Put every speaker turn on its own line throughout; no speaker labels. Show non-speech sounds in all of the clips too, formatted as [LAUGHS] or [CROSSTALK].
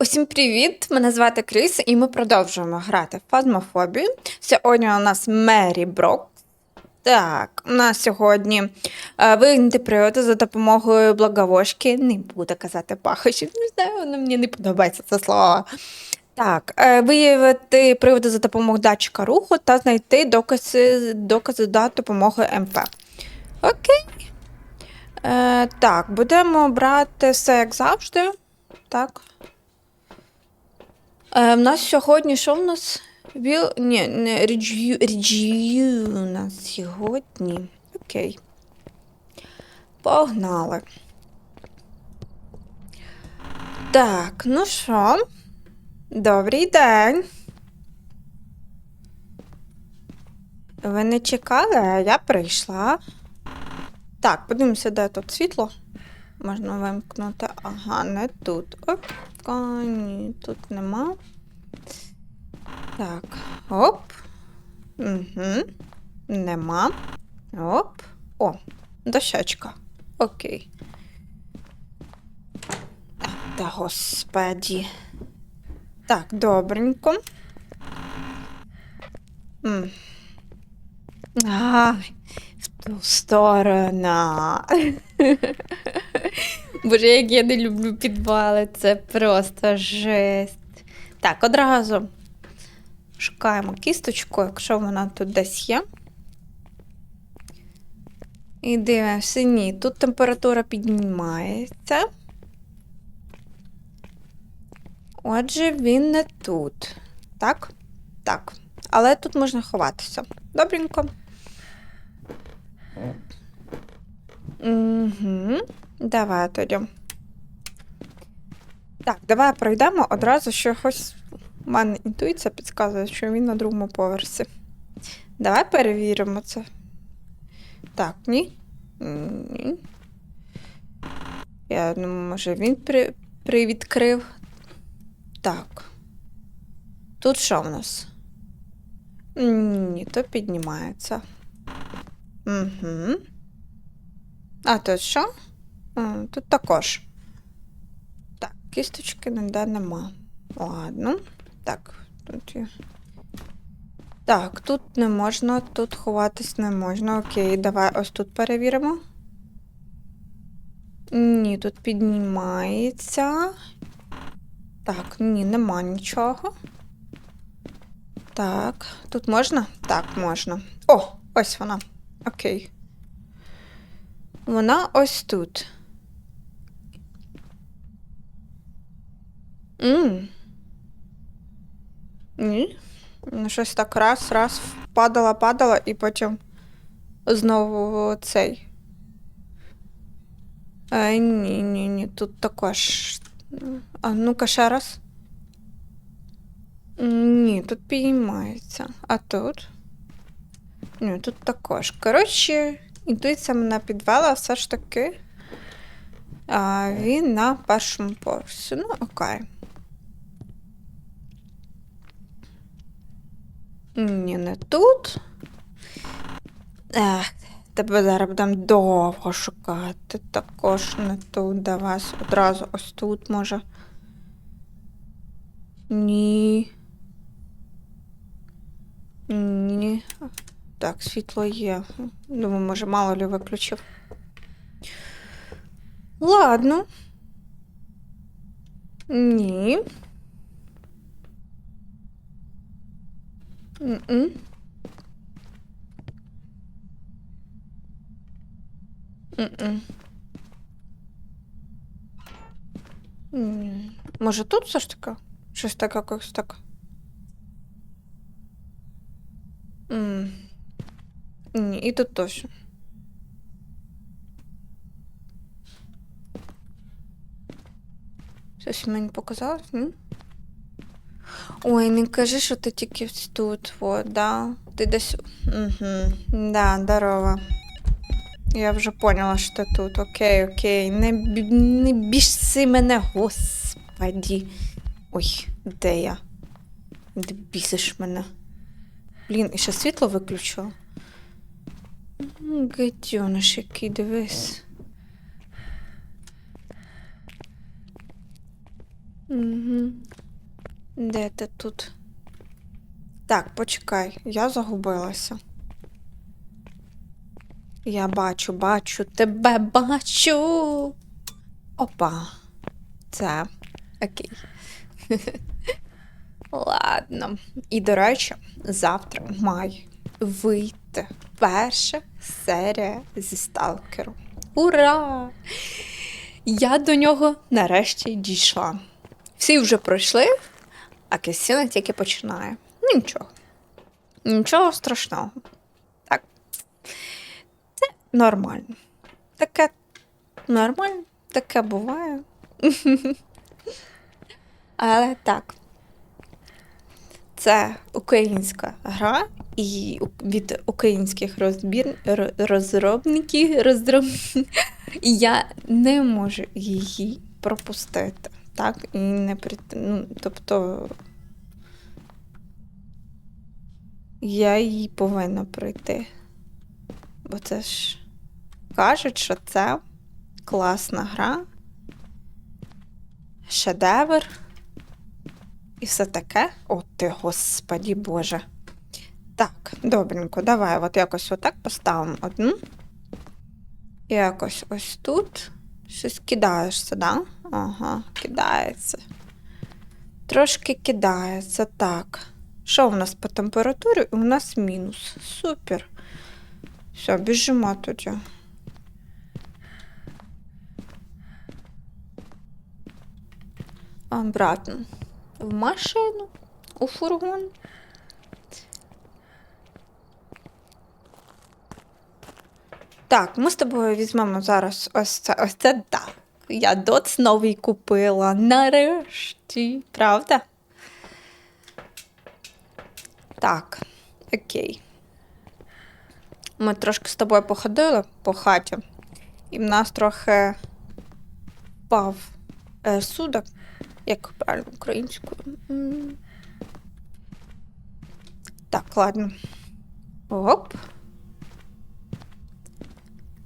Усім привіт! Мене звати Кріс, і ми продовжуємо грати в фазмофобію. Сьогодні у нас Мері Брок. Так, у нас сьогодні е, вигнати приводи за допомогою благовошки. Не буду казати пахощі, не знаю, воно мені не подобається це слово. Так, е, виявити приводи за допомогою датчика руху та знайти докази, докази за допомогою МП. Окей. Е, так, будемо брати все як завжди. Так. Е, в нас сьогодні що в нас? Віл... Ні, не ріджю... ріджю у нас сьогодні. Окей. Погнали. Так, ну що? Добрий день. Ви не чекали, а я прийшла. Так, подивимося, де тут світло. Можна вимкнути. Ага, не тут. Окей, ні, тут нема. Так, оп. Угу. Нема. Оп. О, дощечка. Окей. Та господі. Так, добренько. Ай, сторону. [LAUGHS] Боже, як я не люблю підвали, це просто жесть. Так, одразу шукаємо кісточку, якщо вона тут десь є. І дивимося, ні, тут температура піднімається. Отже, він не тут. Так? Так. Але тут можна ховатися. Добренько. Угу. Давай тоді. Так, давай пройдемо одразу що щось. У мене інтуїція підказує, що він на другому поверсі. Давай перевіримо це. Так, ні. Ні. Я думаю, може він при... привідкрив. Так. Тут що в нас? Ні, то піднімається. Угу. А тут що? Тут також. Так, кісточки ніде нема. Ладно. Так, тут є. Так, тут не можна, тут ховатись не можна. Окей, давай ось тут перевіримо. Ні, тут піднімається. Так, ні, нема нічого. Так, тут можна? Так, можна. О, ось вона. Окей. Вона ось тут. М. Ні. Ну, щось так раз, раз, падала, падала, і потім знову цей. Е, ні, ні, ні, тут також. А ну-ка ще раз. Ні, тут підіймається. А тут? Ні, тут також. Коротше, інтуїція мене підвела все ж таки. А, він на першому поверсі. Ну, окей. Ні, не тут. Ех, тебе зараз будемо довго шукати. Також не тут. Давай одразу ось тут може. Ні. Ні. Так, світло є. Думаю, може, мало ли виключив. Ладно. Ні. М-м. М-м. М. Може тут все ж таки? Щось таке якось так. М. Ні, і тут точно. Щось мені показалось, ні? Ой, не кажи, що ти тільки тут, вот, да? Ти десь. Угу. Да, здорово. Я вже поняла, що ти тут. Окей, окей. Не, не бісси мене, господі. Ой, де я? Де бісиш мене? Блін, і ще світло виключила. Гадьониш який дивись. Угу. Де ти тут? Так, почекай, я загубилася. Я бачу, бачу, тебе бачу. Опа. Це окей. [LAUGHS] Ладно. І, до речі, завтра май вийти перша серія зі сталкеру. Ура! Я до нього нарешті дійшла. Всі вже пройшли, а Кристина тільки починає. Нічого. Нічого страшного. Так. Це нормально. Таке нормально, таке буває. [LAUGHS] Але так. Це українська гра, і від українських розбір... розробників розроб... [LAUGHS] і я не можу її пропустити. Так, і не при... ну, тобто я її повинна пройти. Бо це ж кажуть, що це класна гра, шедевр і все таке. О, ти, господі Боже. Так, добренько, давай от якось отак поставимо одну. Якось ось тут. Щось кидаєшся, да? Ага, кидається. Трошки кидається, так. Що у нас по температурі? У нас мінус. Супер. Все, біжимо тоді. Обратно. В машину, у фургон. Так, ми з тобою візьмемо зараз ось це. Ось це так. Я доц новий купила. Нарешті. Правда? Так, окей. Ми трошки з тобою походили по хаті, і в нас трохи впав е, судок, як правильно українською. Так, ладно. Оп.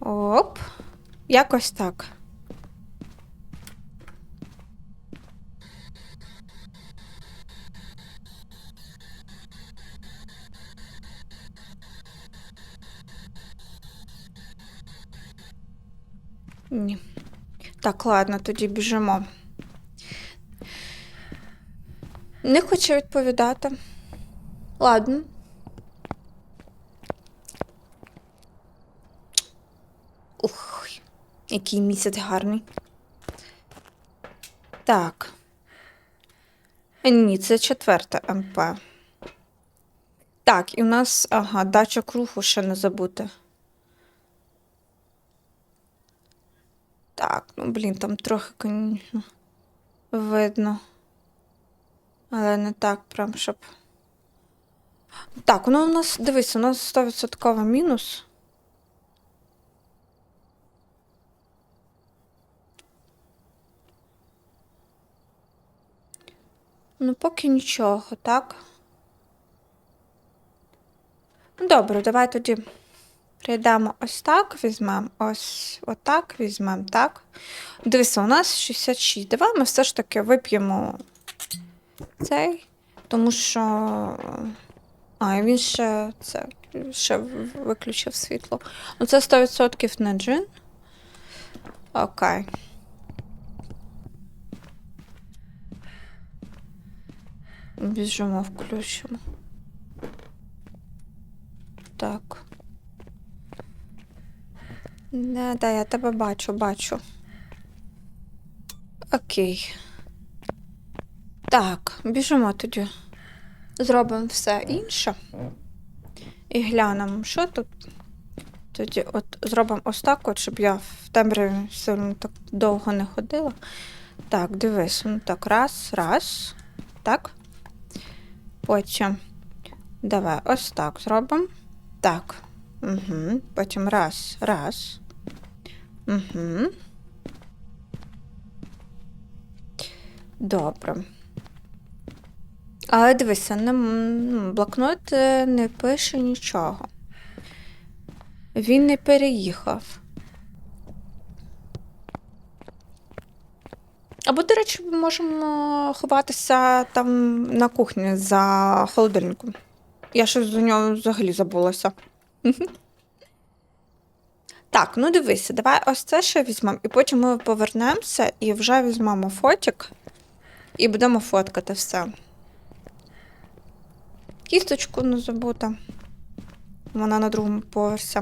Оп. Якось так. Ні. Так, ладно, тоді біжимо. Не хочу відповідати. Ладно. Ух, який місяць гарний. Так. Ні, це четверте МП. Так, і в нас, ага, дача кругу ще не забути. Так, ну блін, там трохи, конечно, видно. Але не так прям, щоб. Так, ну у нас, дивись, у нас 100% мінус. Ну, поки нічого, так? Ну, Добре, давай тоді прийдемо ось так, візьмемо ось отак, візьмемо так. Дивися, у нас 66. Давай ми все ж таки вип'ємо цей, тому що. А, він ще це ще виключив світло. Ну, це 100% не джин. Окей. Біжимо, включимо. Так. Да, да, я тебе бачу, бачу. Окей. Так, біжимо тоді. Зробимо все інше. І глянемо, що тут. Тоді от зробимо ось так, от, щоб я в темряві сильно так довго не ходила. Так, дивись, ну так, раз, раз. Так. Потім. Давай, ось так зробимо. Так. Угу. Потім раз, раз. Угу. Добре. Але дивися, не, ну, блокнот е, не пише нічого. Він не переїхав. Або, до речі, ми можемо ховатися там на кухні за холодильником. Я щось за нього взагалі забулася. Так, ну дивися, давай ось це ще візьмемо, і потім ми повернемося і вже візьмемо фотик і будемо фоткати все. Кісточку не забута. Вона на другому поверсі.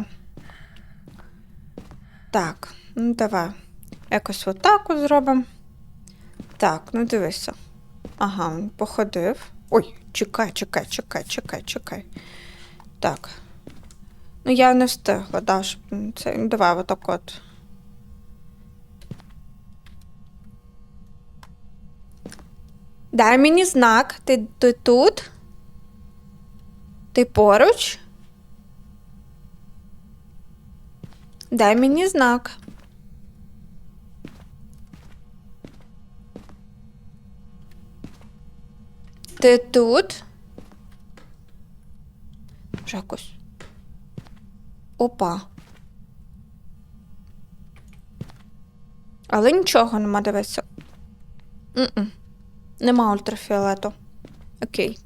Так, ну давай. Якось отак от зробимо. Так, ну дивися. Ага, походив. Ой, чекай, чекай, чекай, чекай, чекай. Так. Ну, я не встигла, да, щоб це. ну, Давай отак от. Дай мені знак. Ти, ти тут? Ти поруч? Дай мені знак. Ти тут? Вже якось. Опа. Але нічого нема дивися. Нема ультрафіолету. Окей.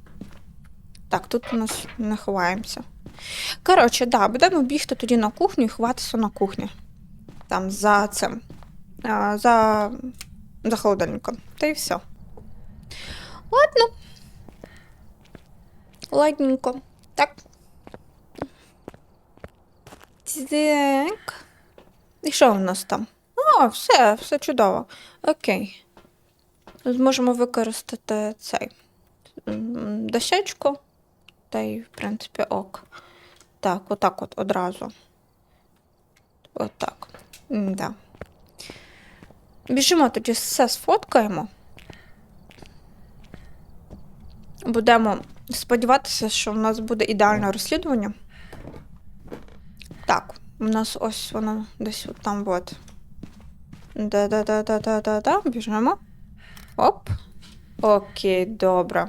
Так, тут у нас не ховаємося. Коротше, да, будемо бігти тоді на кухню і ховатися на кухні. Там за цим. За, за холодильником. Та й все. Ладно. Ладненько. Так. Так. І що в нас там? О, все, все чудово. Окей. Зможемо використати цей дощечку. Та й, в принципі, ок. Так, отак от одразу. Отак. Да. Біжимо тоді все сфоткаємо. Будемо сподіватися, що в нас буде ідеальне розслідування. Так, у нас ось воно десь от там от. Да-да-да-да-да-да-да. Біжимо. Оп. Окей, добре.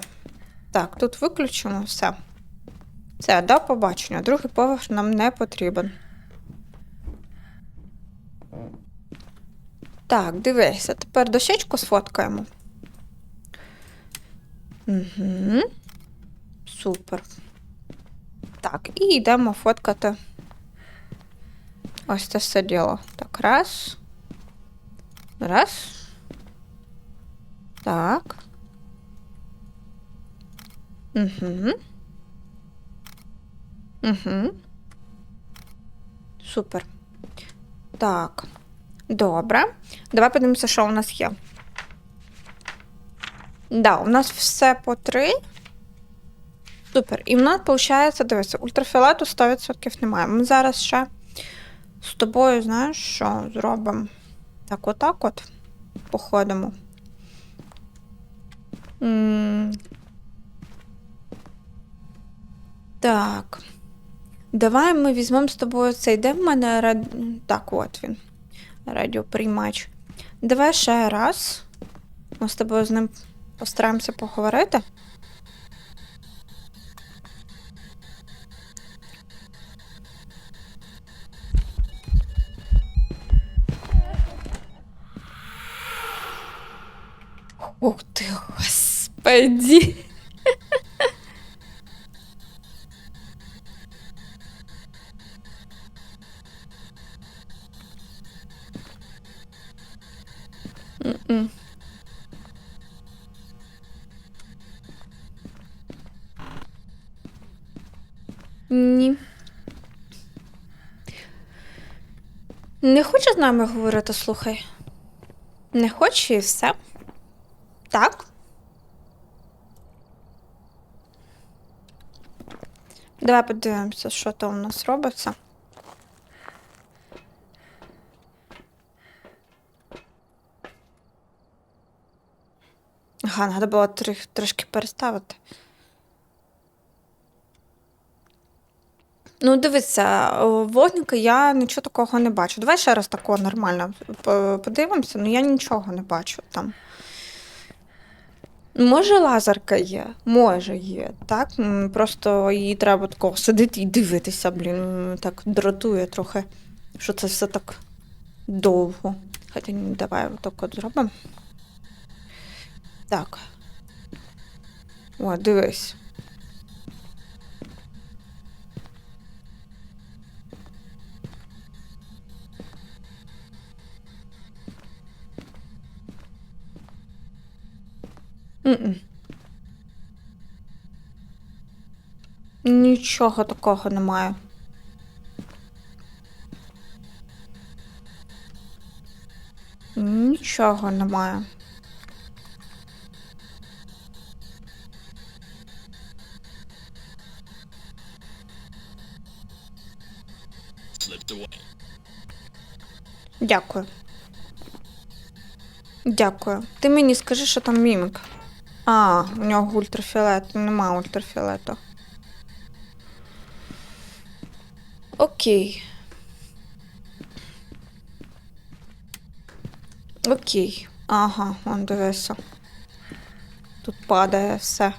Так, тут виключимо все. Все, до побачення. Другий поверх нам не потрібен. Так, дивися, тепер дощечку сфоткаємо. Угу. Супер. Так, і йдемо фоткати. Ось це все діло. Так, раз. Раз. Так. Угу. Угу. Супер. Так. Добре. Давай подивимося, що у нас є. Да, у нас все по три. Супер. І в нас, виходить, дивися, ультрафіолету 100% немає. Ми зараз ще з тобою, знаєш, що зробимо? Так, отак от походимо. М, Так. Давай ми візьмемо з тобою цей. Де в мене рад... Так, от він. Радіоприймач. Давай ще раз. Ми з тобою з ним постараємося поговорити. Ух ти, господи. Ні. Не хоче з нами говорити, слухай. Не хоче і все. Так? Давай подивимося, що там у нас робиться. Ага, треба було трошки переставити. Ну, дивися, о, вогника я нічого такого не бачу. Давай ще раз такого нормально подивимося, ну я нічого не бачу там. Може, лазерка є, може є, так? Просто їй треба такого сидіти і дивитися, блін. Так дратує трохи, що це все так довго. Хоча давай отак от зробимо. Так. О, дивись. М-м. Нічого такого немає. Нічого немає. Дякую. Дякую. Ти мені скажи, що там мімік. А, у нього ультрафіолет. Нема ультрафіолету. Окей. Окей. Ага, он дивися. Тут падає все.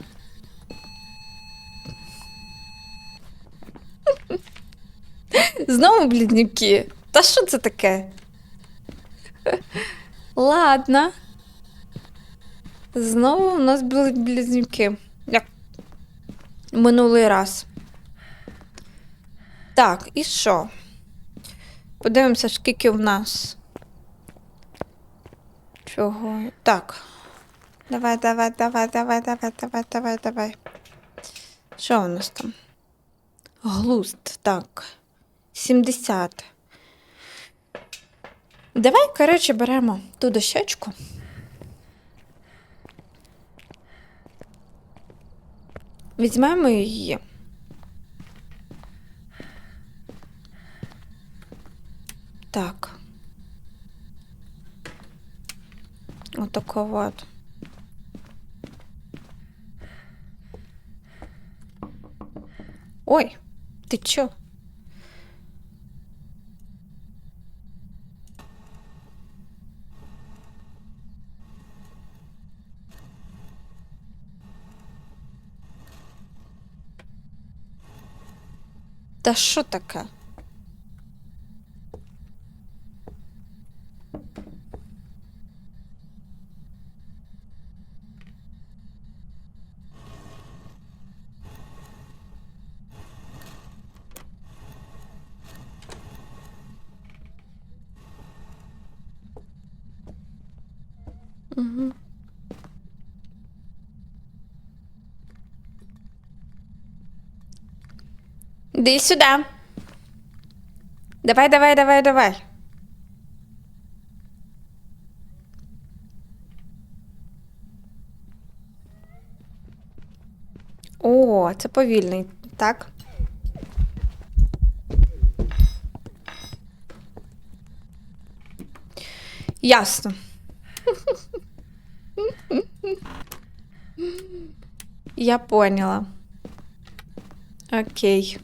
[LAUGHS] Знову близнюки. Та що це таке? [LAUGHS] Ладно. Знову у нас були близнюки. Як минулий раз. Так, і що? Подивимося, скільки в нас. Чого? Так. Давай, давай, давай, давай, давай, давай, давай, давай. Що у нас там? Глуст, так. 70. Давай, коротше, беремо ту дощечку. Візьмемо її. Так. Отако от. Ой, ти чо? Та що таке? Угу. Іди сюди. Давай, давай, давай, давай. О, це повільний, так? Ясно. Я поняла. Окей.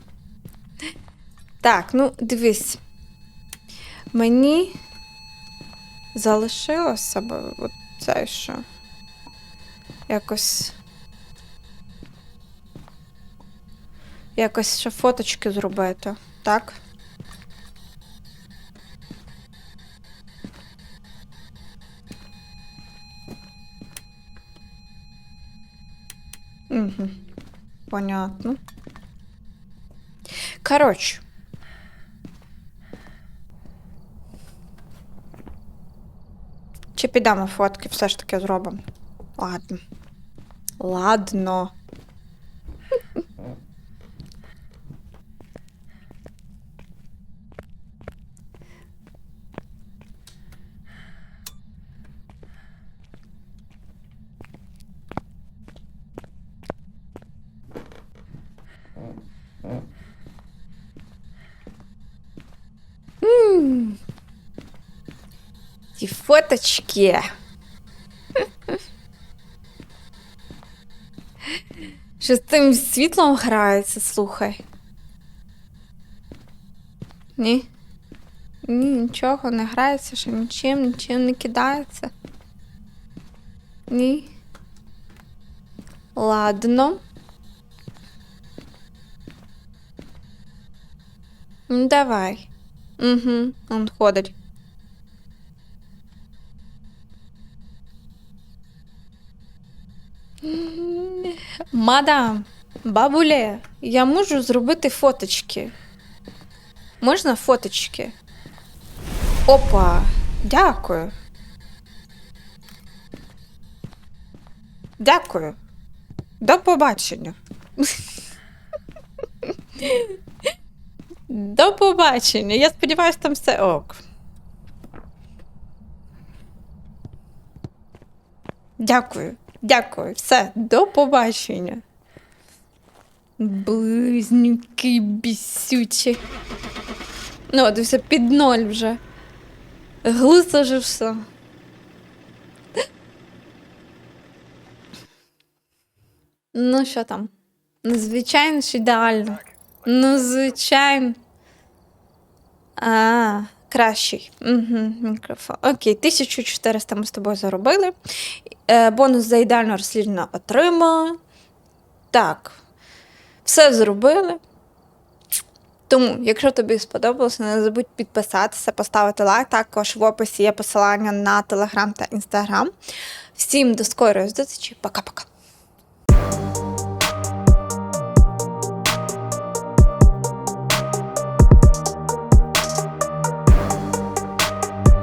Так, ну дивись. Мені залишилося б це що. Якось. Якось ще фоточки зробити, так? Угу. Понятно. Коротше. Підемо фотки, все ж таки зробимо. Ладно. Ладно. М. Ці фоточки. Що з цим світлом грається, слухай. Ні. Ні, нічого не грається, що нічим, нічим не кидається. Ні. Ладно. Давай. Угу, он ходить. Мадам, бабуле, я можу зробити фоточки. Можна фоточки? Опа, дякую. Дякую. До побачення. [LAUGHS] До побачення. Я сподіваюся, там все ок. Дякую, дякую. Все, до побачення. Близнюки бісючі. Ну, це все під ноль вже. Глусо же все. Ну, що там? Звичайно ж ідеально. Ну, звичайно. А, кращий. Угу, мікрофон. Окей, 1400 ми з тобою заробили. Е, бонус за ідеально розслідування отримали. Так. Все зробили. Тому, якщо тобі сподобалося, не забудь підписатися, поставити лайк. Також в описі є посилання на Телеграм та Інстаграм. Всім до скорої зустрічі. Пока-пока.